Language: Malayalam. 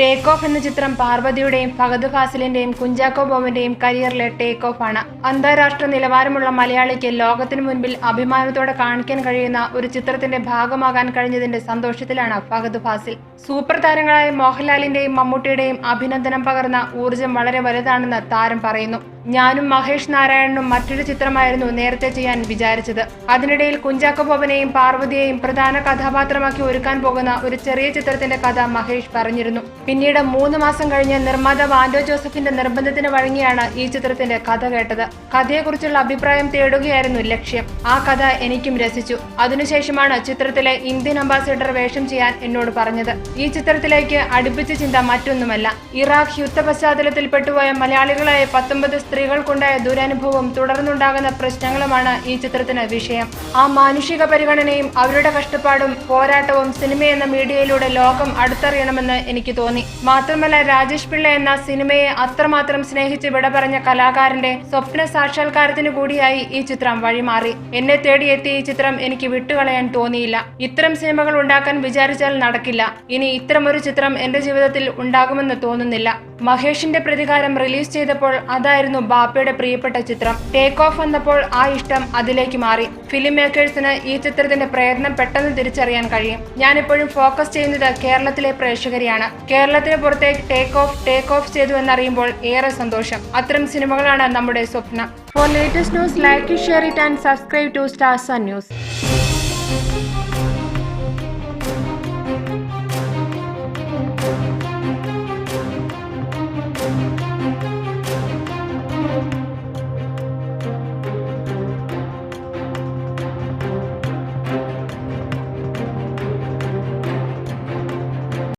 ടേക്ക് ഓഫ് എന്ന ചിത്രം പാർവതിയുടെയും ഫഹദ് ഫാസിലിന്റെയും കുഞ്ചാക്കോ ബോബന്റെയും കരിയറിലെ ടേക്ക് ഓഫ് ആണ്. അന്താരാഷ്ട്ര നിലവാരമുള്ള മലയാളിക്ക് ലോകത്തിനു മുൻപിൽ അഭിമാനത്തോടെ കാണിക്കാൻ കഴിയുന്ന ഒരു ചിത്രത്തിന്റെ ഭാഗമാകാൻ കഴിഞ്ഞതിന്റെ സന്തോഷത്തിലാണ് ഫഹദ് ഫാസിൽ. സൂപ്പർ താരങ്ങളായ മോഹൻലാലിന്റെയും മമ്മൂട്ടിയുടെയും അഭിനന്ദനം പകർന്ന ഊർജം വളരെ വലുതാണെന്ന് താരം പറയുന്നു. ഞാനും മഹേഷ് നാരായണനും മറ്റൊരു ചിത്രമായിരുന്നു നേരത്തെ ചെയ്യാൻ വിചാരിച്ചത്. അതിനിടയിൽ കുഞ്ചാക്കോ ബോബനെയും പാർവതിയെയും പ്രധാന കഥാപാത്രമാക്കി ഒരുക്കാൻ പോകുന്ന ഒരു ചെറിയ ചിത്രത്തിന്റെ കഥ മഹേഷ് പറഞ്ഞിരുന്നു. പിന്നീട് മൂന്ന് മാസം കഴിഞ്ഞ് നിർമ്മാതാവ് ആന്റോ ജോസഫിന്റെ നിർബന്ധത്തിന് വഴങ്ങിയാണ് ഈ ചിത്രത്തിന്റെ കഥ കേട്ടത്. കഥയെക്കുറിച്ചുള്ള അഭിപ്രായം തേടുകയായിരുന്നു ലക്ഷ്യം. ആ കഥ എനിക്കും രസിച്ചു. അതിനുശേഷമാണ് ചിത്രത്തിലെ ഇന്ത്യൻ അംബാസിഡർ വേഷം ചെയ്യാൻ എന്നോട് പറഞ്ഞത്. ഈ ചിത്രത്തിലേക്ക് അടുപ്പിച്ച ചിന്ത മറ്റൊന്നുമല്ല. ഇറാഖ് യുദ്ധ പശ്ചാത്തലത്തിൽ പെട്ടുപോയ മലയാളികളായ പത്തൊമ്പത് സ്ത്രീകൾക്കുണ്ടായ ദുരനുഭവവും തുടർന്നുണ്ടാകുന്ന പ്രശ്നങ്ങളുമാണ് ഈ ചിത്രത്തിന് വിഷയം. ആ മാനുഷിക പരിഗണനയും അവരുടെ കഷ്ടപ്പാടും പോരാട്ടവും സിനിമ എന്ന മീഡിയയിലൂടെ ലോകം അടുത്തറിയണമെന്ന് എനിക്ക് തോന്നി. മാത്രമല്ല രാജേഷ് പിള്ള എന്ന സിനിമയെ അത്രമാത്രം സ്നേഹിച്ച് വിട പറഞ്ഞ കലാകാരന്റെ സ്വപ്ന സാക്ഷാത്കാരത്തിനു കൂടിയായി ഈ ചിത്രം വഴിമാറി. എന്നെ തേടിയെത്തിയ ഈ ചിത്രം എനിക്ക് വിട്ടുകളയാൻ തോന്നിയില്ല. ഇത്തരം സിനിമകൾ ഉണ്ടാക്കാൻ വിചാരിച്ചാൽ നടക്കില്ല. ഇനി ഇത്തരമൊരു ചിത്രം എന്റെ ജീവിതത്തിൽ ഉണ്ടാകുമെന്ന് തോന്നുന്നില്ല. മഹേഷിന്റെ പ്രതികാരം റിലീസ് ചെയ്തപ്പോൾ അതായിരുന്നു ബാപ്പയുടെ പ്രിയപ്പെട്ട ചിത്രം. ടേക്ക് ഓഫ് വന്നപ്പോൾ ആ ഇഷ്ടം അതിലേക്ക് മാറി. ഫിലിം മേക്കേഴ്സിന് ഈ ചിത്രത്തിന്റെ പ്രേരണം പെട്ടെന്ന് തിരിച്ചറിയാൻ കഴിയും. ഞാനിപ്പോഴും ഫോക്കസ് ചെയ്യുന്നത് കേരളത്തിലെ പ്രേക്ഷകരെയാണ്. കേരളത്തിന് പുറത്തേക്ക് ടേക്ക് ഓഫ് ടേക്ക് ഓഫ് ചെയ്തു എന്നറിയുമ്പോൾ ഏറെ സന്തോഷം. അത്തരം സിനിമകളാണ് നമ്മുടെ സ്വപ്നം. For latest news like share it and subscribe to stars news